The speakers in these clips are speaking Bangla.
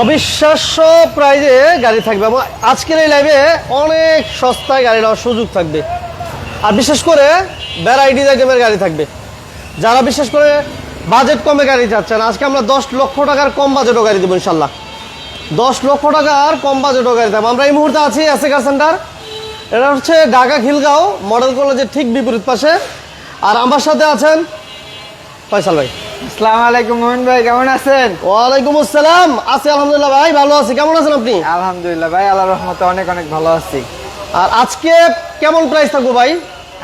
অবিশ্বাস্য প্রাইজে গাড়ি থাকবে এবং আজকের এই লাইভে অনেক সস্তায় গাড়ি নেওয়ার সুযোগ থাকবে। আর বিশেষ করে ভ্যারাইটিজ আইটেমের গাড়ি থাকবে। যারা বিশেষ করে বাজেট কমে গাড়ি চাচ্ছেন, আজকে আমরা দশ লক্ষ টাকার কম বাজেটও গাড়ি দেবো ইনশাল্লাহ। দশ লক্ষ টাকার কম বাজেটও গাড়ি থাকবে আমরা এই মুহূর্তে আছি এসে কার সেন্টার এটা হচ্ছে ঢাকা খিলগাঁও মডেল কলেজের ঠিক বিপরীত পাশে। আর আমার সাথে আছেন ফয়সাল ভাই। আসসালামু আলাইকুম মোমিন ভাই কেমন আছেন? ওয়ালাইকুম আসসালাম। আছি আলহামদুলিল্লাহ ভাই ভালো আছি। কেমন আছেন আপনি? আলহামদুলিল্লাহ ভাই আল্লাহর রহমতে অনেক অনেক ভালো আছি। আর আজকে কেমন প্রাইস থাকব ভাই?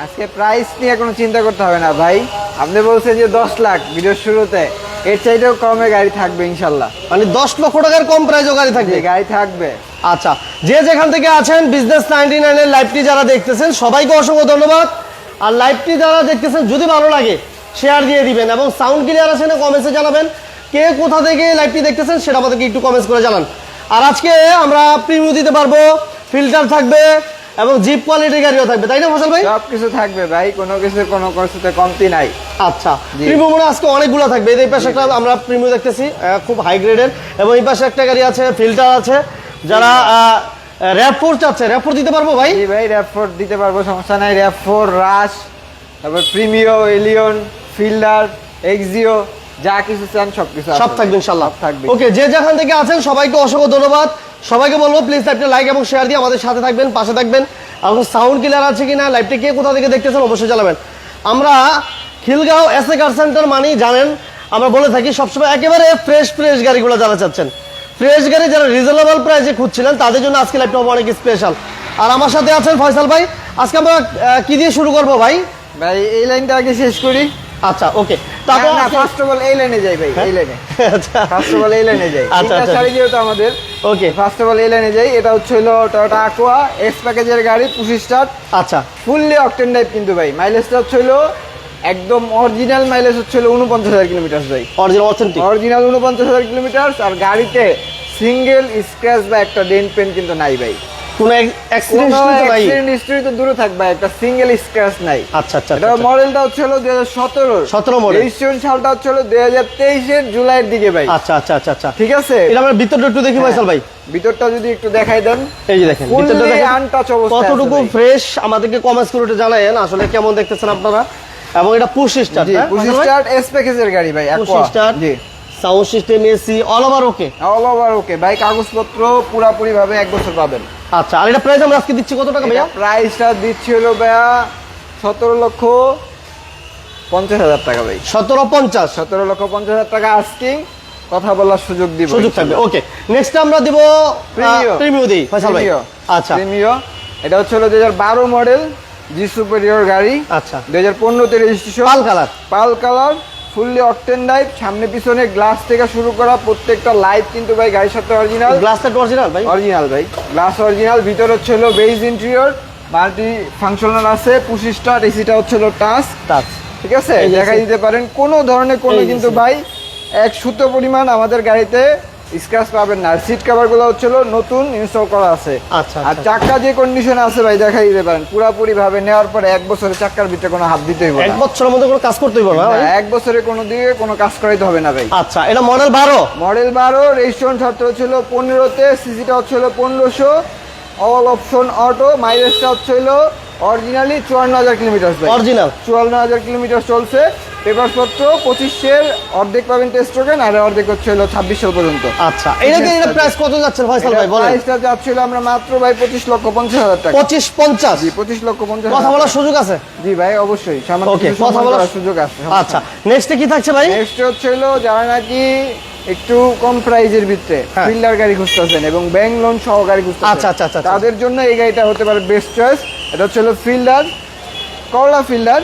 আজকে প্রাইস নিয়ে কোনো চিন্তা করতে হবে না ভাই। আপনি বলছেন যে দশ লাখ ভিডিওর শুরুতে এর চাইতেও কমে গাড়ি থাকবে ইনশাল্লাহ। মানে দশ লক্ষ টাকার কম প্রাইসও গাড়ি থাকবে? গাড়ি থাকবে। আচ্ছা যে যেখান থেকে আছেন বিজনেস নাইনটি নাইনের লাইভটি যারা দেখতেছেন সবাইকে অসংখ্য ধন্যবাদ। আর লাইভটি যারা দেখতেছেন যদি ভালো লাগে শেয়ার দিয়ে দিবেন এবং সাউন্ড ক্লিয়ার আছে না কমেন্টসে জানাবেন। কে কোথা থেকে লাইভটি দেখতেছেন সেটা আমাদেরকে একটু কমেন্টস করে জানান। আর আজকে আমরা প্রিমিউ দিতে পারব ফিল্টার থাকবে এবং জিপ কোয়ালিটির গাড়িও থাকবে তাই না ফসল ভাই? সব কিছু থাকবে ভাই কোনো কিছু কোনো কিছুতে কমতি নাই। আচ্ছা। প্রিমিয়াম মনে আজকে অনেকগুলো থাকবে। এই পাশে একটা আমরা প্রিমিয়াম দেখতেছি খুব হাই গ্রেডের এবং এই পাশে একটা গাড়ি আছে ফিল্টার আছে। যারা র্যাপ ফোর চাচ্ছে র্যাপ ফোর দিতে পারব ভাই? ভাই র্যাপ ফোর দিতে পারব সমস্যা নাই। র্যাপ ফোর রাশ তারপর প্রিমিও এলিয়ন ফিল্ডার এক্সিও যা কিছু চান সব কিছু সব থাকবে ইনশাল্লাহ থাকবে। ওকে যে যেখান থেকে আছেন সবাইকে অসংখ্য ধন্যবাদ। সবাইকে বলব প্লিজ একটা লাইক এবং শেয়ার দিয়ে আমাদের সাথে থাকবেন পাশে থাকবেন। আর সাউন্ড ক্লিয়ার আছে কিনা লাইভটা কে কোথা থেকে দেখতেছেন অবশ্যই জানাবেন। আমরা Khilgaon S A car center মানেই জানেন আমরা বলে থাকি সবসময় একেবারে ফ্রেশ ফ্রেশ গাড়িগুলো যারা চাচ্ছেন। ফ্রেশ গাড়ি যারা রিজনেবল প্রাইসে খুঁজছিলেন তাদের জন্য আজকে লাইভটা অনেক স্পেশাল আর আমার সাথে আছেন ফয়সাল ভাই। আজকে আমরা কি দিয়ে শুরু করব ভাই? ভাই এই লাইনটা আগে শেষ করি। আচ্ছা ওকে তারপর না ফার্স্ট অফ অল এই লাইনে যাই ভাই এই লাইনে আচ্ছা। ফার্স্ট অফ অল এই লাইনে যাই। আচ্ছা, আচ্ছা। শাড়ি যেহেতু আমাদের ওকে ফার্স্ট অফ অল এই লাইনে যাই এটা হচ্ছে হলো টয়োটা আকোয়া এক্স প্যাকেজের গাড়ি পঁচিশ স্টার আচ্ছা। ফুললি অকটেন টাইপ কিন্তু ভাই মাইলেজটা হচ্ছে হলো একদম অরিজিনাল মাইলেজ হচ্ছে হলো উনপঞ্চাশ হাজার কিলোমিটার ভাই। অরিজিনাল অথেন্টিক অরিজিনাল উনপঞ্চাশ হাজার কিলোমিটার আর গাড়িতে সিঙ্গেল স্ক্র্যাচ বা একটা ডেন পেন কিন্তু নাই ভাই। কোনো অ্যাক্সিডেন্ট কোনো নাই। অ্যাক্সিডেন্ট হিস্ট্রি তো দূরে থাকবে একটা সিঙ্গেল স্ক্র্যাচ নাই। আচ্ছা আচ্ছা এটা মডেলটা হচ্ছে হলো দুই হাজার সতেরো 17 model। রেজিস্ট্রেশন সালটা হচ্ছে হলো দুই হাজার তেইশের জুলাইয়ের দিকে ভাই। আচ্ছা আচ্ছা আচ্ছা আচ্ছা। ঠিক আছে? এটা আমরা ভিতরটা একটু দেখি ফয়সাল ভাই। ভিতরটা যদি একটু দেখাই দেন। এই যে দেখেন ভিতরটা দেখেন অবস্থায় আছে কতটুকু ফ্রেশ আমাদেরকে কমেন্টস করে জানায়েন আসলে কেমন দেখতেছেন আপনারা? এবং এটা পুশ স্টার্ট জি পঁচিশ স্টার এস প্যাকেজের গাড়ি ভাই push. Start ji. Sound system AC all over okay all over okay ভাই কাগজপত্র পুরাপুরি ভাবে এক বছর পাবেন। আচ্ছা আর এটা প্রাইস আমরা আজকে দিচ্ছি কত টাকা ভাইয়া? প্রাইসটা দিচ্ছি হলো ভাইয়া সতেরো লক্ষ পঞ্চাশ হাজার টাকা ভাই। সতেরো পঞ্চাশ। সতেরো লক্ষ পঞ্চাশ হাজার টাকা আস্কিং কথা বলার সুযোগ দিব সুযোগ থাকবে ওকে নেক্সট আমরা দিব। প্রিমিও দিই ফয়সাল ভাই। আচ্ছা। প্রিমিও এটা হচ্ছে হলো দুই হাজার বারো মডেল জি সুপেরিয়র গাড়ি। আচ্ছা। দুই হাজার পনেরোতে registration pearl colour pearl colour fully octane light সামনে পিছনে গ্লাস থেকে শুরু করা প্রত্যেকটা লাইট কিন্তু ভাই গাড়ির সাথে অরিজিনাল গ্লাসটা অরিজিনাল ভাই। অরিজিনাল ভাই। গ্লাস অরিজিনাল ভিতর হচ্ছে হলো বেজ ইন্টেরিয়র মাল্টি ফাংশনাল আছে পুশ স্টার এসিটা হচ্ছে হলো টাচ টাচ ঠিক আছে? দেখা দেখাই দিতে পারেন কোনো ধরনের কোনো কিন্তু ভাই এক সুতো পরিমাণ আমাদের গাড়িতে স্ক্র্যাচ পাবেন না। আর সিট কভারগুলো হচ্ছে হলো নতুন ইনস্টল করা আছে। আচ্ছা, আর আচ্ছা। চাক্কা যে কন্ডিশন আছে ভাই দেখাই দিতে পারেন। পুরাপুরি ভাবে নেওয়ার পরে এক বছরে চাক্কার ভিতরে কোনো হাত দিতে হইব এক বছরের মধ্যে কোনো কাজ করতে হইব না এক বছরে কোনো দিকে কোনো কাজ করাইতে হবে না ভাই। আচ্ছা এটা মডেল বারো? মডেল বারো রেজিস্ট্রেশন ছাত্র হচ্ছিল পনেরোতে সিসিটা হচ্ছিল পনেরোশো। অল অপশন অটো মাইলেজটা হচ্ছিল অরিজিনালি চুয়ান্ন হাজার কিলোমিটার অরিজিনাল। চুয়ান্ন হাজার কিলোমিটার চলছে। পেপারপত্র পঁচিশের অর্ধেক পাবেন টেস্ট টোকেন আর অর্ধেক হচ্ছে হলো ছাব্বিশ সাল পর্যন্ত। আচ্ছা এটা কি এটা প্রাইস কত যাচ্ছে ফয়সাল ভাই বলেন। প্রাইসটা যাচ্ছিল আমরা মাত্র ভাই পঁচিশ লক্ষ পঞ্চাশ হাজার টাকা। পঁচিশ পঞ্চাশ? জি পঁচিশ লক্ষ পঞ্চাশ কথা বলার সুযোগ আছে? জি ভাই অবশ্যই। সামান্য কথা বলার সুযোগ আছে আচ্ছা নেক্সটে কি থাকছে ভাই? নেক্সট হচ্ছে হলো যারা নাকি একটু কম প্রাইজের ভিতরে হ্যাঁ। ফিল্ডার গাড়ি খুঁজতেছেন এবং ব্যাংক লোন সহ গাড়ি খুঁজতেছেন আচ্ছা, আচ্ছা, আচ্ছা, আচ্ছা। তাদের জন্য এই গাড়িটা হতে পারে বেস্ট চয়েস এটা হচ্ছে হলো ফিল্ডার করলা ফিল্ডার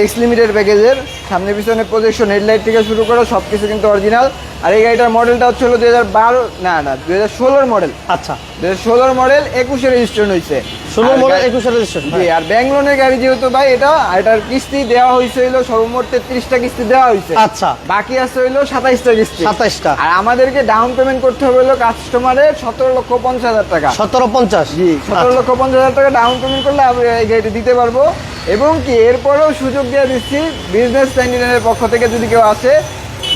এক্স লিমিটেড প্যাকেজের সামনে পিছনে প্রজেকশন হেডলাইট থেকে শুরু করে সব কিছু কিন্তু অরিজিনাল আর এই গাড়িটার মডেলটা হচ্ছে হলো দুই হাজার বারো না না দুই হাজার ষোলোর মডেল আচ্ছা। দুই হাজার ষোলোর মডেল একুশে রেজিস্ট্রেশন হয়েছে ষোলো মডেল একুশে রেজিস্ট্রেশন জি আর ব্যাংক লোনের গাড়ি যেহেতু ভাই এটা আর এটার কিস্তি দেওয়া হয়েছে হলো সর্বমোট তেত্রিশটা কিস্তি দেওয়া হয়েছে আচ্ছা। বাকি আছে হইল সাতাইশটা কিস্তি। সাতাইশটা। আর আমাদেরকে ডাউন পেমেন্ট করতে হবে হলো কাস্টমারের সতেরো লক্ষ পঞ্চাশ হাজার টাকা। সতেরো পঞ্চাশ। জি সতেরো লক্ষ পঞ্চাশ হাজার টাকা ডাউন পেমেন্ট করলে এই গাড়িটি দিতে পারব। এবং কি এরপরেও সুযোগ দিয়ে দিচ্ছি বিজনেস নাইনটি পক্ষ থেকে যদি কেউ আসে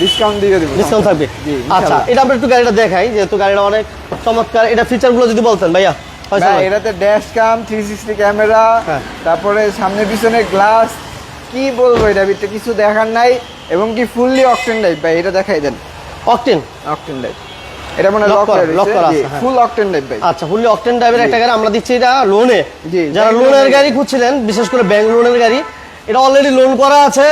ডিসকাউন্ট দিয়ে দেবো। ডিসকাউন্ট থাকবে? জি, আচ্ছা এটা আমরা একটু গাড়িটা দেখাই যেহেতু গাড়িটা অনেক চমৎকার। এটা ফিচারগুলো যদি বলতেন ভাইয়া। এটাতে dash cam three sixty camera. তারপরে সামনে পিছনে গ্লাস কি বলব এটা কিছু দেখার নাই এবং কি ফুললি অকটেন লাইট ভাই এটা দেখাই দেন। অকটেন অকটেন লাইট এটা মনে লক করা, lock করা আছে। ফুল অকটেন লাইট ভাই আচ্ছা ফুললি অকটেন টাইপের একটা গাড়ি আমরা দিচ্ছি এটা লোনে যারা লোনের গাড়ি খুঁজছিলেন বিশেষ করে ব্যাংক লোনের গাড়ি এটা অলরেডি লোন করা আছে।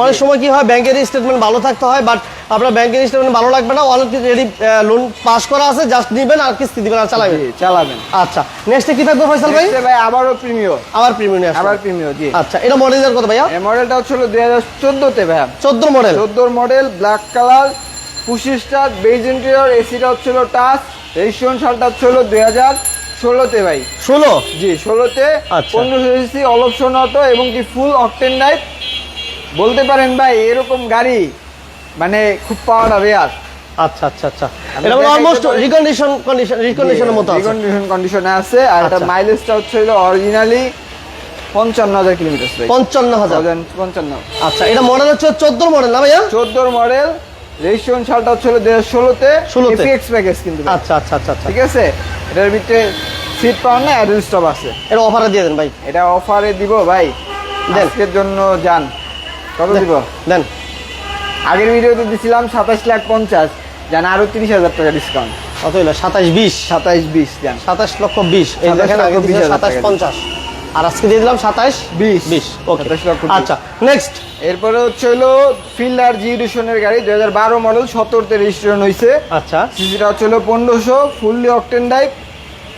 অনেক সময় কি হয় ব্যাংকের স্টেটমেন্ট ভালো থাকতে হয় বাট আপনার ব্যাংকের স্টেটমেন্ট ভালো লাগবে না অলরেডি লোন পাস করা আছে জাস্ট নিবেন আর কিস্তি দিবেন আর চালাবেন। চালাবেন। আচ্ছা নেক্সটে কি থাকবে ফয়সাল ভাই? ভাই আবারও প্রিমিয় আবার প্রিমিয়াম আবার প্রিমিয় জি। আচ্ছা এটা মডেলের কত ভাইয়া? এই মডেলটা হচ্ছিল দুই হাজার চোদ্দোতে ভাই চোদ্দ মডেল চোদ্দোর model black colour start beige interior এসিটা হচ্ছিল টাচ রেজিস্ট্রেশন সালটা হচ্ছিল দুই হাজার ষোলোতে ভাই। ষোলো? জি ষোলোতে আচ্ছা। পনেরোশো সিসি অল অপশন অটো এবং কি ফুল অকটেন লাইফ বলতে পারেন ভাই এরকম গাড়ি মানে খুব পাওয়া যাবে আর। আচ্ছা আচ্ছা আচ্ছা। এটা অলমোস্ট রিকন্ডিশন কন্ডিশন রিকন্ডিশনের মতো আছে। রিকন্ডিশন কন্ডিশনে আছে। আর এটা। মাইলেজটা হচ্ছে অরিজিনালি পঞ্চান্ন হাজার কিলোমিটার ভাই। পঞ্চান্ন হাজার। পঞ্চান্ন আচ্ছা এটা মডেল হচ্ছে চোদ্দ মডেল না ভাইয়া? চোদ্দোর মডেল রেজিস্ট্রেশন সালটা হচ্ছিল দুই হাজার ষোলোতে 16 তে। প্যাকেজ কিন্তু আচ্ছা আচ্ছা আচ্ছা আচ্ছা। ঠিক আছে? এটার ভিতরে সিট পাওয়ার না অ্যাডেল স্টপ আছে। এটা অফারে দিয়ে দেন ভাই। এটা অফারে দিব ভাই। আজকের জন্য যান। কত দিব? দেন। আগের ভিডিওতে দিছিলাম সাতাশ লাখ পঞ্চাশ যান আরও তিরিশ হাজার টাকা ডিসকাউন্ট কত হইল? সাতাশ বিশ। সাতাইশ বিশ যান। সাতাশ লক্ষ বিশ। এই দেখেন লক্ষ আগে 20 হাজার সাতাশ পঞ্চাশ। আর আজকে দিয়ে দিলাম সাতাশ বিশ। বিশ। ওকে। 27 লক্ষ আচ্ছা নেক্সট এরপরে হচ্ছে হলো ফিল্ডার জি এডিশনের গাড়ি দুই হাজার বারো মডেল সতেরোতে রেজিস্ট্রেশন হয়েছে আচ্ছা। সিসিটা হচ্ছে হলো পনেরোশো fully octane drive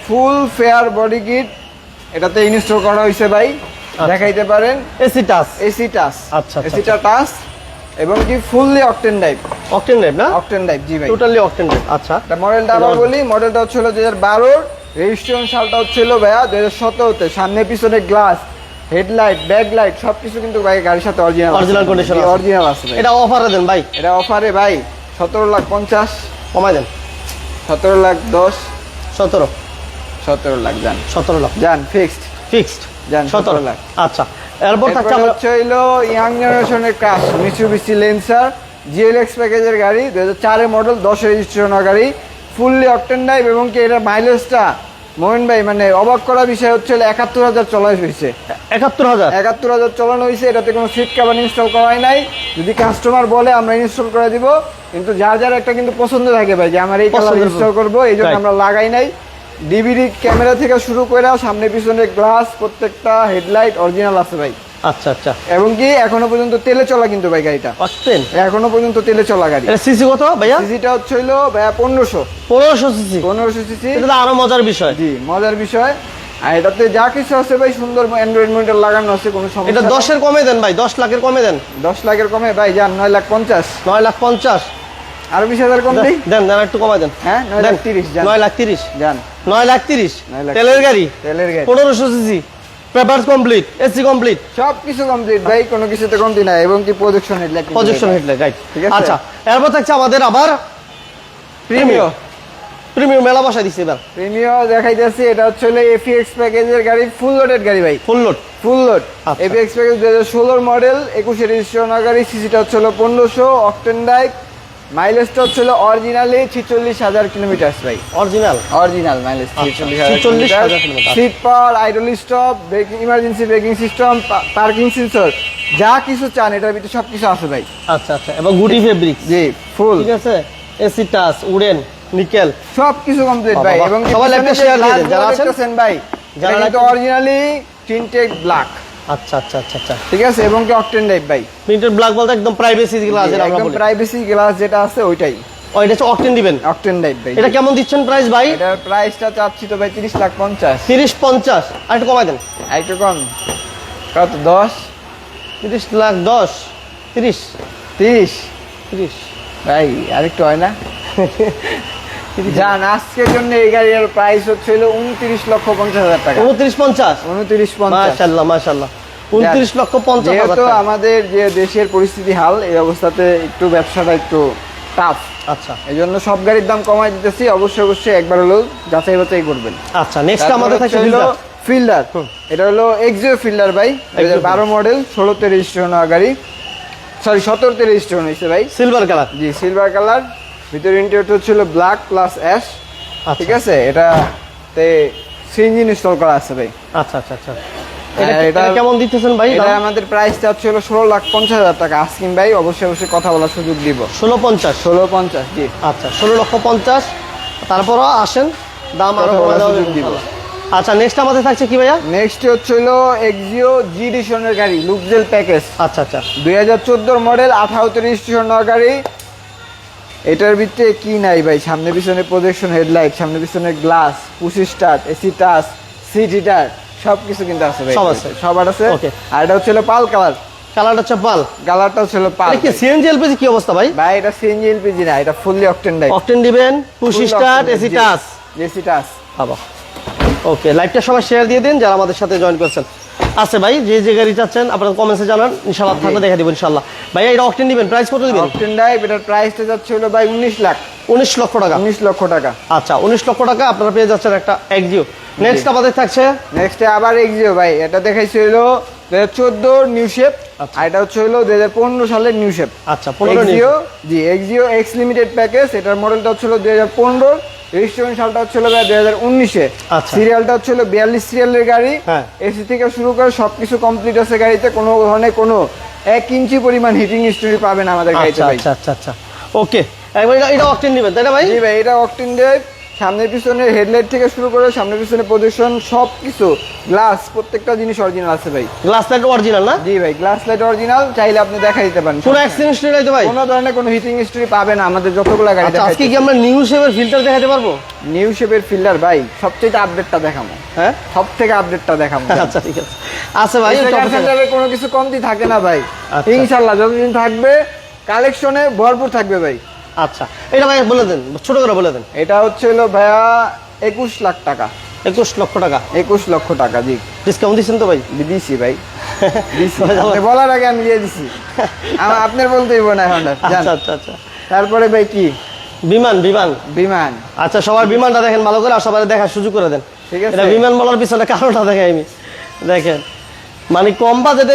full fair body kit এটাতে ইনস্টল করা হয়েছে ভাই। দেখাইতে পারেন। এসি টাস এসি টাস আচ্ছা, আচ্ছা, এসিটা টাচ এবং কি fully octane drive octane rate না? অকটেন ডাইভ জি ভাই। টোটালি অকটেন রেট আচ্ছা। মডেলটা আবার বলি মডেলটা হচ্ছে হলো দুই হাজার বারোর। রেজিস্ট্রেশন সালটা হচ্ছে হলো ভাইয়া দুই হাজার সতেরোতে। সামনে পিছনে গ্লাস হেডলাইট ব্যাক লাইট সবকিছু কিন্তু ভাই গাড়ির সাথে অরিজিনাল condition আছে। অরিজিনাল আছে ভাই। এটা অফারে দেন ভাই। এটা অফারে ভাই সতেরো লাখ পঞ্চাশ। কমাই দেন। সতেরো লাখ দশ। সতেরো। সতেরো লাখ যান। সতেরো লাখ। যান ফিক্সড ফিক্সড যান, সতেরো। 17 লাখ। আচ্ছা এরপর থাকছে আমরা হচ্ছে হইল ইয়াং জেনারেশনের ক্রাশ মিচুবিসি লেন্সার জিএলএক্স প্যাকেজের গাড়ি দু হাজার চারের মডেল দশ রেজিস্ট্রেশন গাড়ি ফুললি অকটেন ড্রাইভ এবং কি এটা মাইলেজটা মোহন ভাই মানে অবাক করা বিষয় হচ্ছে একাত্তর হাজার চলাই হয়েছে। একাত্তর হাজার? একাত্তর হাজার চলানো হয়েছে এটাতে কোনো সিট কাবার ইনস্টল করা হয় নাই। যদি কাস্টমার বলে আমরা ইনস্টল করে দিব। কিন্তু যার যার একটা কিন্তু পছন্দ থাকে ভাই যে আমার এই কালার ইনস্টল করব এই জন্য আমরা লাগাই নাই। ডিভিডি ক্যামেরা থেকে শুরু করে সামনে পিছনে গ্লাস প্রত্যেকটা হেডলাইট অরিজিনাল আছে ভাই। আচ্ছা আচ্ছা। এবং কি এখনও পর্যন্ত তেলে চলা কিন্তু ভাই গাড়িটা। অকটেন এখনও পর্যন্ত তেলে চলা গাড়ি। এটা সিসি কত ভাইয়া? সিসিটা হচ্ছে হইল ভাইয়া পনেরোশো। পনেরোশো সিসি? পনেরোশো সিসি। এটা আরও মজার বিষয়। জি মজার বিষয়। আর এটাতে যা কিছু আছে ভাই সুন্দর অ্যান্ড্রয়েড মনিটর লাগানো আছে কোনো এটা সমস্যা নেই। দশের কমে দেন ভাই দশ লাখের কমে দেন। দশ লাখের কমে ভাই যান নয় লাখ পঞ্চাশ। নয় লাখ পঞ্চাশ। আর বিশ হাজার কম দিই? দেন দেন একটু কমাই দেন। হ্যাঁ নয় লাখ তিরিশ নয় লাখ তিরিশ। যান। নয় লাখ তিরিশ। তেলের গাড়ি? তেলের গাড়ি। পনেরোশো CC. Paper complete AC complete সব কিছু কমপ্লিট ভাই কোনো কিছুতে কমতি নাই এবং কি projection headlight projection headlight right ঠিক আছে? আচ্ছা এরপর থাকছে আমাদের আবার প্রিমিয় প্রিমিয়াম মেলা বসাই দিচ্ছে এবার। প্রিমিয় দেখাইতেছি এটা হচ্ছে হলো এফিএক্স প্যাকেজের গাড়ি ফুল লোডেড গাড়ি ভাই। Full load full load. FX package দু হাজার ষোলোর মডেল একুশে রেজিস্ট্রেশন গাড়ি সিসিটা হচ্ছে হলো পনেরোশো অকটেন ডাইক মাইলেজটা হচ্ছে হলো অরিজিনালি ছিচল্লিশ হাজার কিলোমিটার ভাই। অরিজিনাল? অরিজিনাল মাইলেজ ছিচল্লিশ হাজার seat power idle stop braking emergency braking system parking sensor যা কিছু চান এটার ভিতরে সব কিছু আছে ভাই। আচ্ছা আচ্ছা এবং গুটি ফেব্রিক জি ফুল ঠিক আছে? এসি টাচ উডেন নিকেল সব কিছু কমপ্লিট ভাই এবং সবাই একটা share দিয়ে দেন, যারা আছেন। ভাই। যারা অরিজিনালি টিনটেক ব্ল্যাক আচ্ছা আচ্ছা আচ্ছা আচ্ছা। ঠিক আছে এবং কি অকটেন টাইপ ভাই? প্রিন্টেড ব্ল্যাক বলতে একদম প্রাইভেসি গ্লাস যেটা আমরা একদম বলি। প্রাইভেসি গ্লাস যেটা আছে ওইটাই। ও এটা হচ্ছে অকটেন দিবেন? অকটেন টাইপ ভাই। এটা কেমন দিচ্ছেন প্রাইস ভাই? এটার প্রাইসটা চাচ্ছি তো ভাই তিরিশ লাখ পঞ্চাশ। তিরিশ পঞ্চাশ। আর একটু কমাই দেন। আর একটু কম। কত দশ? তিরিশ লাখ দশ। তিরিশ। তিরিশ। তিরিশ। ভাই আরেকটু হয় না? আজকের জন্য এই গাড়ির প্রাইস হচ্ছে হলো উনত্রিশ লক্ষ পঞ্চাশ হাজার টাকা। উনত্রিশ পঞ্চাশ? উনত্রিশ পঞ্চাশ। মাশাল্লাহ মাশাল্লাহ। উনত্রিশ লক্ষ পঞ্চাশ যেহেতু আমাদের যে দেশের পরিস্থিতি হাল এই অবস্থাতে একটু ব্যবসাটা একটু টাফ আচ্ছা। এই জন্য সব গাড়ির দাম কমাই দিতেছি অবশ্যই অবশ্যই একবার হলেও যাচাই বাছাই করবেন। আচ্ছা নেক্সট আমাদের Fielder। ফিল্ডার এটা হলো এক্সিও ফিল্ডার ভাই বারো মডেল ষোলোতে রেজিস্ট্রেশন গাড়ি। সরি সতেরোতে রেজিস্ট্রেশন হয়েছে ভাই। সিলভার কালার জি সিলভার কালার ভিতরে ইন্টেরিয়রটা ছিল ব্ল্যাক প্লাস অ্যাশ ঠিক আছে? এটা তে সিএনজি ইনস্টল করা আছে ভাই। আচ্ছা আচ্ছা আচ্ছা। এটা হ্যাঁ, কেমন দিতেছেন ভাই এটা আমাদের প্রাইস ষোলো লাখ পঞ্চাশ হাজার টাকা। ভাই অবশ্যই অবশ্যই কথা বলার সুযোগ দিব। ষোলো পঞ্চাশ? ষোলো পঞ্চাশ জি। আচ্ছা ষোলো লক্ষ পঞ্চাশ। তারপরও আসেন দাম আরও সুযোগ দিব। আচ্ছা নেক্সট আমাদের থাকছে কি ভাইয়া? নেক্সট হচ্ছে হলো এক্সিও জি ডিশনের গাড়ি লুকজেল প্যাকেজ আচ্ছা আচ্ছা। দুই হাজার চোদ্দোর মডেল আঠারোতে রেজিস্ট্রেশন গাড়ি। এটার ভিতরে কি নাই ভাই? সামনে পিছনে প্রজেকশন হেডলাইট সামনে পিছনে glass push start AC touch seat heater সব কিছু কিন্তু আছে ভাই সব আছে। সব আছে. আর এটা হচ্ছে পাল কালার কালারটা হচ্ছে পাল। কালারটা হচ্ছে পাল কি সিএনজি এলপিজি কি অবস্থা ভাই? ভাই এটা সিএনজি এলপিজি না এটা ফুললি অকটেন ডাই অকটেন দিবেন push start AC touch AC touch বাবা। ওকে লাইভটা সবাই শেয়ার দিয়ে দিন যারা আমাদের সাথে জয়েন করছেন। আচ্ছা ভাই যে যে গাড়ি চাচ্ছেন আপনারা কমেন্টসে জানান ইনশাআল্লাহ থাকলে দেখা দিব ইনশাআল্লাহ। ভাই এটা অকটেন দিবেন প্রাইস কত দিবেন? অকটেন ডাই এটার প্রাইসটা যাচ্ছে হলো ভাই উনিশ লাখ। উনিশ লক্ষ টাকা। উনিশ লক্ষ টাকা। আচ্ছা উনিশ লক্ষ টাকা আপনারা পেয়ে যাচ্ছেন একটা এক্সিও নেক্সট আমাদের থাকছে? নেক্সটে আবার এক্সিও ভাই এটা দেখাইছিল হলো দু হাজার চোদ্দ নিউ শেপ আচ্ছা। আর এটা হচ্ছে হলো দু হাজার পনেরো সালের নিউ শেপ আচ্ছা পনেরো Axio G Axio X limited package এটার মডেলটা দুই হাজার পনেরো রেজিস্ট্রেশন সালটা দুই হাজার উনিশে। আচ্ছা। সিরিয়ালটা হচ্ছিল বিয়াল্লিশ সিরিয়ালের গাড়ি। হ্যাঁ। এসি থেকে শুরু করে সবকিছু কমপ্লিট আছে গাড়িতে কোনো ধরনের কোনো এক ইঞ্চি পরিমাণ হিটিং হিস্টোরি পাবেন আমাদের গাড়িতে আচ্ছা ভাই। আচ্ছা আচ্ছা আচ্ছা। ওকে একবার এটা অকটেন দিবেন তাই না ভাই? জি ভাই এটা অকটিন ডেট সামনে পিছনে হেডলাইট থেকে শুরু করে সামনে পিছনে প্রজেকশন সব কিছু গ্লাস প্রত্যেকটা জিনিস অরিজিনাল আছে ভাই। গ্লাস লাইট অরিজিনাল না? জি ভাই গ্লাস লাইট অরিজিনাল চাইলে আপনি দেখা দিতে পারেন। কোনো অ্যাক্সিডেন্ট হিস্ট্রি নাই তো ভাই? কোনো ধরনের কোনো হিটিং হিস্ট্রি পাবে না আমাদের যতগুলো গাড়ি আচ্ছা আজকে কি আমরা নিউ শেপের ফিল্টার দেখাতে পারব? নিউ শেপের ফিল্টার ভাই সবচেয়ে আপডেটটা দেখাবো। হ্যাঁ? সব থেকে আপডেটটা দেখাবো। আচ্ছা ঠিক আছে। আচ্ছা ভাই সেন্টারে কোনো কিছু কমতি থাকে না ভাই। আচ্ছা। ইনশাল্লাহ যতদিন থাকবে কালেকশনে ভরপুর থাকবে ভাই। আচ্ছা এটা ভাই বলে দেন ছোট করে বলে দেন। এটা হচ্ছে হলো ভাইয়া একুশ লাখ টাকা। একুশ লক্ষ টাকা। একুশ লক্ষ টাকা জি। ডিসকাউন্ট দিচ্ছেন তো ভাই? দিছি ভাই। বলার আগে আমি দিয়ে দিছি। আপনার বলতেই না এখন আচ্ছা আচ্ছা আচ্ছা। তারপরে ভাই কি? বিমান বিমান। বিমান। আচ্ছা সবার বিমানটা দেখেন ভালো করে আর সবাই দেখার সুযোগ করে দেন। ঠিক আছে। বিমান বলার পিছনে কারণটা দেখে আমি। দেখেন। মানে কম বাজেটে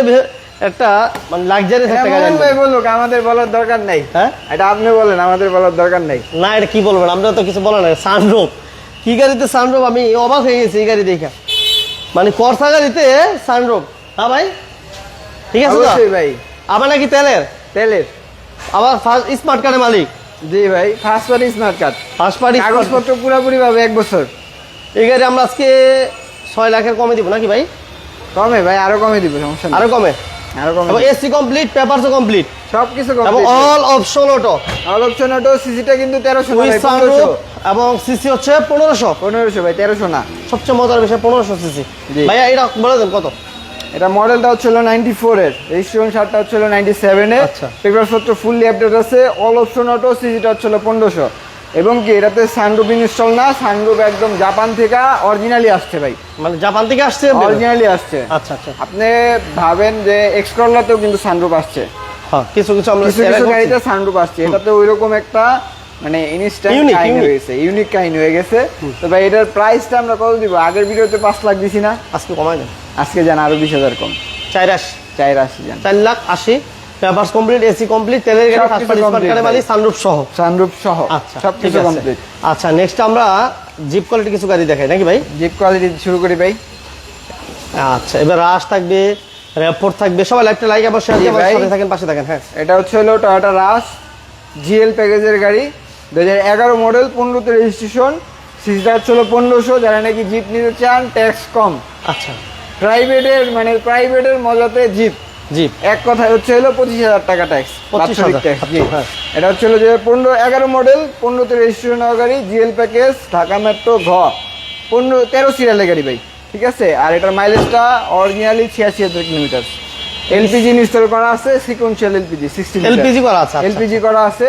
একটা মানে লাক্সারি একটা গাড়ি ভাই বলুক আমাদের বলার দরকার নাই। হ্যাঁ? এটা আপনি বলেন আমাদের বলার দরকার নাই। না এটা কি বলবেন? আমরা তো কিছু বলা নাই। সানরোপ কি গাড়িতে সানরোপ আমি অবাক হয়ে গেছি এই গাড়ি দেখা। মানে করসা গাড়িতে সানরোপ হ্যাঁ ভাই? ঠিক আছে তো? ভাই। আবার নাকি তেলের? তেলের। আবার ফার্স্ট স্মার্ট কার্ডের মালিক? জি ভাই first party smart card first party কাগজপত্র পুরোপুরি পাবে এক বছর। এই গাড়ি আমরা আজকে ছয় লাখের কমে দিব নাকি ভাই? কমে ভাই আরও কমে দিব সমস্যা আরও কমে। এসি কমপ্লিট পেপারসও কমপ্লিট সব কিছু এবং all option auto all option auto সিসিটা কিন্তু তেরোশো উইথ এবং সিসি হচ্ছে পনেরোশো। পনেরোশো ভাই তেরোশো না। সবচেয়ে মজার বিষয় পনেরোশো সিসি জি। ভাইয়া এটা বলে দেন কত? এটা মডেলটা হচ্ছিল নাইনটি ফোর এর। রেজিস্ট্রেশন শার্টটা হচ্ছিল নাইনটি সেভেন এর। আচ্ছা। পেপারপত্র ফুললি আপডেট আছে। অল অপশন অটো সিজিটা হচ্ছিল পনেরোশো। এবং কি এটাতে সানরুফ ইনস্টল না সানরুফ একদম জাপান থেকে অরিজিনালি আসছে ভাই। মানে জাপান থেকে আসছে? অরিজিনালি আসছে। আচ্ছা আচ্ছা। আপনি ভাবেন যে এক্সকরলাতেও কিন্তু সানরুফ আসছে। হ্যাঁ কিছু কিছু আমরা কিছু কিছু গাড়িতে সানরুফ আসছে। এটাতে ওইরকম একটা মানে ইনস্ট্যান্ট কাহিনী. হয়েছে ইউনিক কাহিনী হয়ে গেছে। তো ভাই এটার প্রাইসটা আমরা কত দিব? আগের ভিডিওতে পাঁচ লাখ দিছি না। আজকে কমাই দেন। আজকে যান আরও বিশ হাজার কম। চার আশি। চাই আশি যান। চার লাখ আশি। পেপার্স কমপ্লিট এসি কমপ্লিট তেলের গাড়ি ফার্স্ট পার্টি স্মার্ট ভাই। মালিক সানরুফ সহ। সানরুফ সহ আচ্ছা সব ঠিক কিছু কমপ্লিট। আচ্ছা নেক্সট আমরা জিপ কোয়ালিটি কিছু গাড়ি দেখাই নাকি ভাই? জিপ কোয়ালিটি শুরু করি ভাই। আচ্ছা এবার রাশ থাকবে র্যাপোর্ট থাকবে সবাই লাইভটা লাইক জি দিয়ে। সাথে থাকেন পাশে থাকেন হ্যাঁ। এটা হচ্ছে হলো টয়োটা রাস জিএল প্যাকেজের গাড়ি দু হাজার এগারো মডেল পনেরোতে রেজিস্ট্রেশন সিসিটা হচ্ছে হলো পনেরোশো যারা নাকি জিপ নিতে চান ট্যাক্স কম। আচ্ছা। প্রাইভেটের মানে প্রাইভেটের মজাতে জিপ জিপ এক কথায় হচ্ছে হলো পঁচিশ হাজার টাকা ট্যাক্স 25,000 ট্যাক্স জি হ্যাঁ। এটা হচ্ছে হলো যে পনেরো এগারো মডেল পনেরোতে রেজিস্ট্রেশন গাড়ি জিএল প্যাকেজ ঢাকা মেট্রো ঘ। পনেরো তেরো সিরিয়ালের গাড়ি ভাই ঠিক আছে? আর এটার মাইলেজটা অরিজিনালি ছিয়াশি হাজার কিলোমিটার এলপিজি ইনস্টল করা আছে সিকোয়েন্সিয়াল এলপিজি সিক্সটি এলপিজি করা আছে আচ্ছা। এলপিজি করা আছে।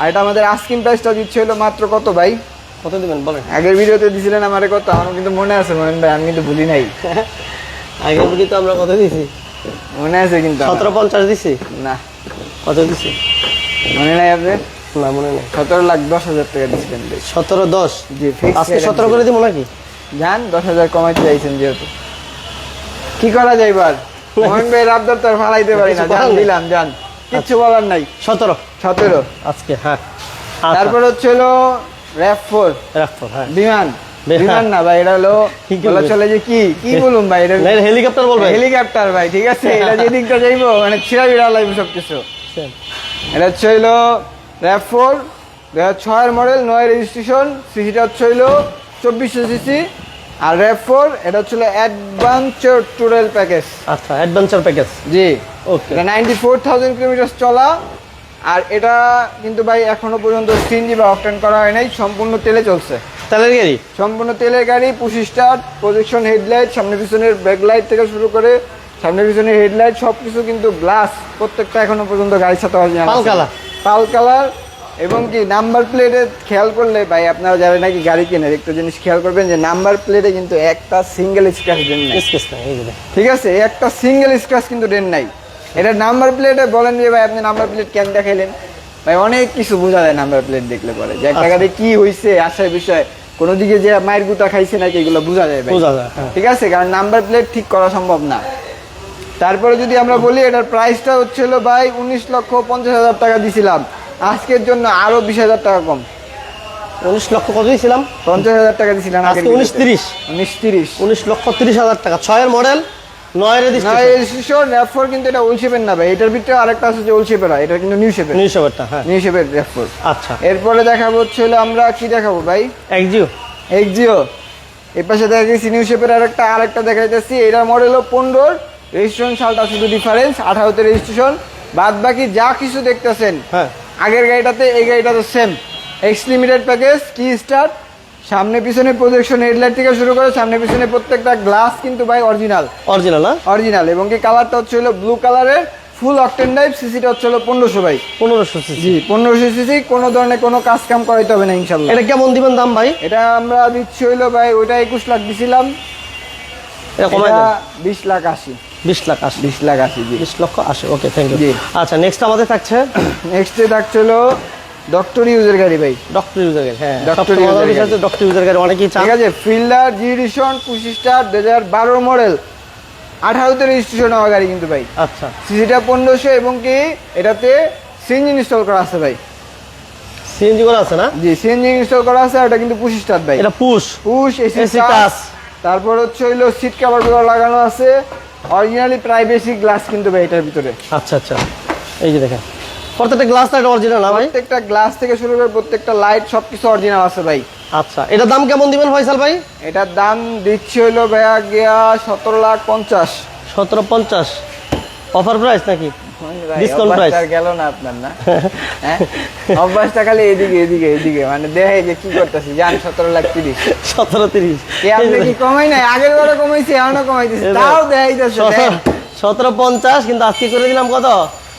আর এটা আমাদের আস্কিং প্রাইসটা দিচ্ছে হলো মাত্র কত ভাই? কত দিবেন বলেন। আগের ভিডিওতে দিছিলেন আমারে কত আমার কিন্তু মনে আছে মনে ভাই আমি কিন্তু ভুলি নাই। আগে বুঝি তো আমরা কত দিছি? মনে আছে কিন্তু সতেরো পঞ্চাশ দিছি? না। কত দিছি? মনে নাই আপনার? না মনে নেই। সতেরো লাখ দশ হাজার টাকা দিচ্ছিলেন সতেরো দশ? জি আজকে সতেরো করে দিব নাকি? যান দশ হাজার কমাইতে চাইছেন যেহেতু। কি করা যায় এবার? মোহন ভাই রাবদার তো ফালাইতে পারি না। কিছু যান দিলাম যান কিচ্ছু বলার নাই। সতেরো। সতেরো। আজকে হ্যাঁ। তারপর হচ্ছে হলো র্যাপ ফোর। রাখতো হ্যাঁ। বিমান। বিমান। না ভাই এটা হলো বলা চলে যে কি কি ভাই এটা হেলিকপ্টার বলবে। হেলিকপ্টার ভাই ঠিক আছে এটা যেদিকটা যাইবো মানে ছিড়া বিড়া লাগবে সব কিছু এটা হচ্ছে হইল র্যাপ ফোর দু হাজার ছয়ের মডেল নয় রেজিস্ট্রেশন সিসিটা হচ্ছে হইল চব্বিশশো সিসি আর র্যাপ ফোর এটা হচ্ছে অ্যাডভান্সার টুরেল প্যাকেজ আচ্ছা অ্যাডভেঞ্চার প্যাকেজ জি। ওকে এটা নাইনটি ফোর থাউজেন্ড কিলোমিটার চলা আর এটা কিন্তু ভাই এখনও পর্যন্ত সিএনজি বা অকটেন করা হয় নাই সম্পূর্ণ তেলে চলছে। তেলের গাড়ি? সম্পূর্ণ তেলের গাড়ি স্টার্ট প্রজেকশন হেডলাইট সামনে পিছনের ব্যাকলাইট থেকে শুরু করে সামনে পিছনের হেডলাইট সব কিছু কিন্তু গ্লাস প্রত্যেকটা এখনও পর্যন্ত গাড়ির সাথে পাল কালার। পাল কালার এবং কি নাম্বার প্লেটে খেয়াল করলে ভাই আপনারা যারা নাকি গাড়ি কেনেন একটা জিনিস খেয়াল করবেন যে নাম্বার প্লেটে কিন্তু একটা সিঙ্গেল স্ক্র্যাচ দেন নাই। ঠিক আছে? একটা সিঙ্গেল স্ক্র্যাচ কিন্তু দেন নাই। এটা নাম্বার প্লেটে বলেন যে ভাই আপনি নাম্বার প্লেট কেন দেখাইলেন? ভাই অনেক কিছু বোঝা যায় নাম্বার প্লেট দেখলে পরে। যে একটা আচ্ছা। কি হয়েছে আসার বিষয় কোনো দিকে যে মায়ের গুতা খাইছে নাকি এগুলো বোঝা যায় ভাই। বোঝা যায়, হ্যাঁ। ঠিক আছে? কারণ নাম্বার প্লেট ঠিক করা সম্ভব না। তারপরে যদি আমরা বলি এটার প্রাইসটা হচ্ছিল ভাই উনিশ লক্ষ পঞ্চাশ হাজার টাকা দিছিলাম। আজকের জন্য আরও বিশ হাজার টাকা কম। উনিশ লক্ষ কত দিয়েছিলাম পঞ্চাশ হাজার টাকা দিছিলাম আজকে উনিশ তিরিশ। উনিশ তিরিশ। উনিশ লক্ষ তিরিশ হাজার টাকা। ছয়ের মডেল নয় রেজিস্ট্রেশন রেজিস্ট্রেশন র্যাপ ফোর কিন্তু এটা ওল শেপের না ভাই। এটার ভিতরে আরেকটা আছে যে ওল শেপের এটা কিন্তু নিউ শেপের নিউ সেভেনটা হ্যাঁ। নিউ শেপের র্যাপ আচ্ছা। এরপরে দেখাবো হচ্ছে আমরা কি দেখাবো ভাই? একজিও এক্সিও এর পাশে দেখা গেছি নিউ শেপের আরেকটা আরেকটা দেখাইতেছি। এটার মডেল হলো পনেরোর। রেজিস্ট্রেশন সালটা শুধু ডিফারেন্স আঠারোতে রেজিস্ট্রেশন বাদ বাকি যা কিছু দেখতেছেন হ্যাঁ। আগের গাড়িটাতে এই গাড়িটা তো সেম এক্স লিমিটেড প্যাকেজ কি স্টার্ট সামনে পিছনে প্রজেকশন হেডলাইট থেকে শুরু করে সামনে পিছনে প্রত্যেকটা গ্লাস কিন্তু ভাই অরিজিনাল অরিজিনাল না? অরিজিনাল এবং কি কালারটা হচ্ছে হলো ব্লু কালারের ফুল অকটেন টাইপ সিসিটা হচ্ছে হলো পনেরোশো ভাই। পনেরোশো সিসি জি পনেরোশো সিসি কোনো ধরনের কোনো কাজ কাম করাইতে হবে না ইনশাল্লাহ এটা কেমন দিবেন দাম ভাই? এটা আমরা দিচ্ছি হইল ভাই ওইটা একুশ লাখ দিছিলাম। বিশ লাখ আশি। বিশ লাখ আশি। বিশ লাখ আশি বিশ লক্ষ আশি ওকে থ্যাংক ইউ। আচ্ছা নেক্সট আমাদের থাকছে? নেক্সটে থাকছে হলো ডক্টর ইউজের গাড়ি ভাই। ডক্টর ইউজার গাড়ি হ্যাঁ। ডক্টর হচ্ছে ডক্টর ইউজার গাড়ি অনেকেই চান ঠিক আছে ফিল্ডার জি রিশন পঁচিশ স্টার দু হাজার বারো মডেল আঠারোতে রেজিস্ট্রেশন হওয়া গাড়ি কিন্তু ভাই। আচ্ছা। সিসিটা পনেরোশো এবং কি এটাতে সিএনজি ইনস্টল করা আছে ভাই। সিএনজি করা আছে না? জি সিএনজি ইনস্টল করা আছে আর এটা কিন্তু পঁচিশ স্টার ভাই। এটা পুশ। পুশ এসি টাচ তারপর হচ্ছে হইল সিট কভারগুলো লাগানো আছে। অরিজিনালি প্রাইভেসি গ্লাস কিন্তু ভাই এটার ভিতরে। আচ্ছা আচ্ছা। এই যে দেখেন। প্রত্যেকটা গ্লাস লাইট অরিজিনাল না ভাই? প্রত্যেকটা গ্লাস থেকে শুরু করে প্রত্যেকটা লাইট সবকিছু অরিজিনাল আছে ভাই। আচ্ছা এটার দাম কেমন দিবেন ফয়সাল ভাই? এটার দাম দিচ্ছে হইল ভাইয়া গিয়া সতেরো লাখ পঞ্চাশ। সতেরো পঞ্চাশ। অফার প্রাইস নাকি? Discount price। গেল না আপনার না। হ্যাঁ? অভ্যাসটা খালি এদিকে এদিকে এদিকে। মানে যে কি করতেছি জান সতেরো লাখ তিরিশ। সতেরো তিরিশ। কে আপনি কি কমাই নাই? আগের বারে কমাইছি এখনও কমাইতেছি। তাও। দেখাইতেছে সতেরো- সতেরো পঞ্চাশ কিন্তু আজকে করে দিলাম কত?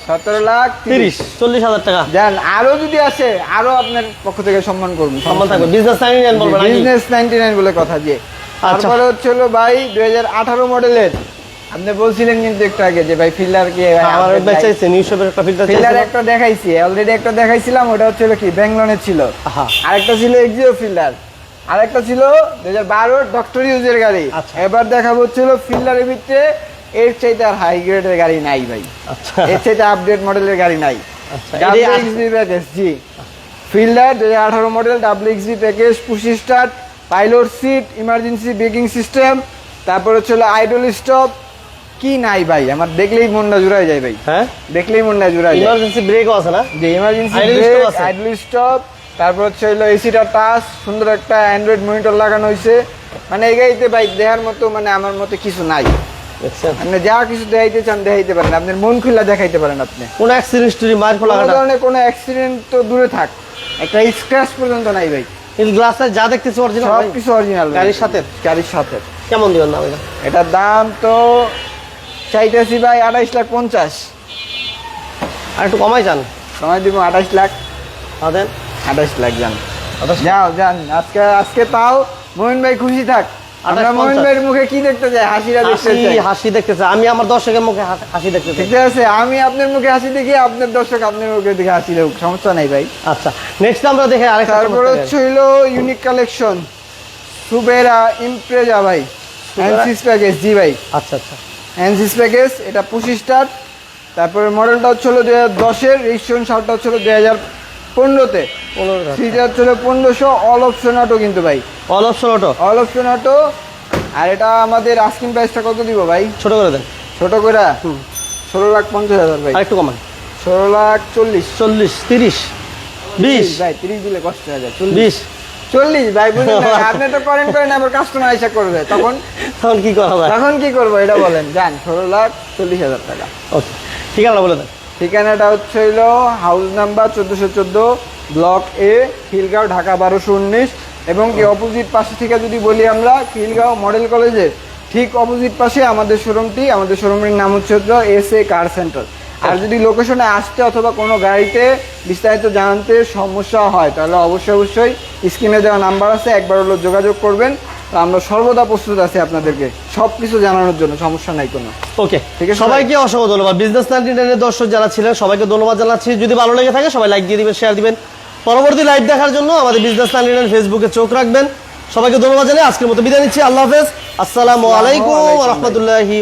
সতেরো লাখ তিরিশ। চল্লিশ হাজার টাকা। যান আরও যদি আসে আরও আপনার পক্ষ থেকে সম্মান করব সম্মান থাকবে। বিজনেস সাইন বলবেন বিজনেস নাইনটি নাইন বলে কথা যে আচ্ছা। তারপরে হচ্ছে হলো ভাই দুই হাজার আঠারো মডেলের আপনি বলছিলেন কিন্তু একটু আগে যে ভাই ফিল্ডার কি হ্যাঁ, আমার চাইছে নিউ একটা ফিল্ডার একটা দেখাইছি অলরেডি একটা দেখাইছিলাম ওটা হচ্ছে কি ব্যাঙ্গলনে ছিল। আরেকটা ছিল এক্সিও ফিল্ডার আরেকটা ছিল দুই হাজার বারোর ডক্টর ইউজের গাড়ি। আচ্ছা। এবার দেখাবো হচ্ছিল ফিল্ডারের ভিতরে এর চাইতে আর হাই গ্রেডের গাড়ি নাই ভাই। আচ্ছা। এর চাইতে আপডেট মডেলের গাড়ি নাই। আচ্ছা এটাই আস- ডাব্লিউ প্যাকেজ জি। ফিল্ডার দুই হাজার আঠারো model W package push start pilot seat emergency braking system তারপর হচ্ছে আইডল স্টপ কি নাই ভাই আমার দেখলেই মনটা জুড়াই যায় ভাই। হ্যাঁ? দেখলেই মনটা জুড়াই যায়। ইমার্জেন্সি ব্রেকও আছে না? যে ইমার্জেন্সি ব্রেক আইডল স্টপ তারপর হচ্ছে হলো এসিটা টাচ সুন্দর একটা অ্যান্ড্রয়েড মনিটর লাগানো হয়েছে মানে এই গাড়িতে বাইক দেখার মতো মানে আমার মতো কিছু নাই। আপনি যা কিছু দেখাইতে চান দেখাইতে পারেন। আপনার মন খুলে দেখাইতে পারেন আপনি। কোন অ্যাক্সিডেন্ট স্টোরি মার খোলা কোনো ধরনের কোনো অ্যাক্সিডেন্ট তো দূরে থাক। একটা স্ক্র্যাচ পর্যন্ত নাই ভাই। এই গ্লাসে যা দেখতেছি অরিজিনাল সব কিছু অরিজিনাল গাড়ির সাথে? গাড়ির সাথে। কেমন দিবেন দাম এটা? এটার দাম তো চাইতেছি ভাই আঠাইশ লাখ পঞ্চাশ। আর একটু কমাই যান। সময় দিব আঠাইশ লাখ। তাদের আঠাইশ লাখ যান। যাও যান। আজকে আজকে তাও মোহিন ভাই খুশি থাক। আমরা আঠাশ মোহিন ভাইয়ের মুখে কি দেখতে চাই? দেখতে হাসি চাই? হাসি দেখতেছে আমি আমার দর্শকের মুখে হাসি- হাসি দেখতে চাই। ঠিক আছে আমি আপনার মুখে হাসি দেখি আপনার দর্শক আপনার মুখে দেখে হাসি সমস্যা নাই ভাই। আচ্ছা নেক্সট আমরা দেখে আরেকটা তারপর হইল ইউনিক কালেকশন সুবেরা ইমপ্রেজা ভাই। প্যাকেজ জি ভাই। আচ্ছা আচ্ছা। প্যাকেজ এটা তারপরে মডেলটা হচ্ছে হলো দুই হাজার দশের রেজিস্ট্রেশন সালটা হচ্ছে হলো দুই হাজার পনেরোতে। পনেরো সিটা হচ্ছে পনেরোশো অল অপশন অটো কিন্তু ভাই। All option auto all option auto আর এটা আমাদের আস্কিং প্রাইসটা কত দিব ভাই? ছোট করে দেন। ছোট করে? ষোলো লাখ পঞ্চাশ হাজার ভাই। আরেকটু কমান। ষোলো লাখ চল্লিশ। চল্লিশ তিরিশ বিশ। ভাই তিরিশ দিলে কষ্ট হয়ে যায় চল্লিশ। চল্লিশ ভাই বুঝলেন আপনি তো করেন করেন আবার কাস্টমার এসে করবে। তখন? তখন কি করা যায়? তখন কি করব? এটা বলেন। যান ষোলো লাখ চল্লিশ হাজার টাকা। ওকে। ঠিকানা বলে দেন। ঠিকানাটা হচ্ছে হইল হাউস নাম্বার চোদ্দোশো চোদ্দ ব্লক এ খিলগাঁও ঢাকা বারোশো উনিশ। এবং কি অপোজিট পাশে থেকে যদি বলি আমরা খিলগাঁও মডেল কলেজের ঠিক অপোজিট পাশে আমাদের শোরুমটি আমাদের শোরুমের নাম হচ্ছে এস এ কার সেন্টার আর যদি লোকেশনে আসতে অথবা কোনো গাড়িতে বিস্তারিত জানতে সমস্যা হয় তাহলে অবশ্যই অবশ্যই স্ক্রিনে দেওয়া নাম্বার আছে একবার হলো যোগাযোগ করবেন। তো আমরা সর্বদা প্রস্তুত আছি আপনাদেরকে সব কিছু জানানোর জন্য সমস্যা নাই কোনো। ওকে ঠিক আছে? সবাইকে অসংখ্য ধন্যবাদ। বিজনেস নাইনটিনের দর্শক যারা ছিলেন সবাইকে ধন্যবাদ জানাচ্ছি। যদি ভালো লেগে থাকে সবাই লাইক দিয়ে দিবেন শেয়ার দিবেন। পরবর্তী লাইভ দেখার জন্য আমাদের বিজনেস নাইনটিনের নাইন ফেসবুকে চোখ রাখবেন। সবাইকে ধন্যবাদ জানাই আজকের মতো বিদায় নিচ্ছি। আল্লাহ হাফেজ। আসসালামু আলাইকুম আসসালামু আলাইকুম। রহমতুল্লাহি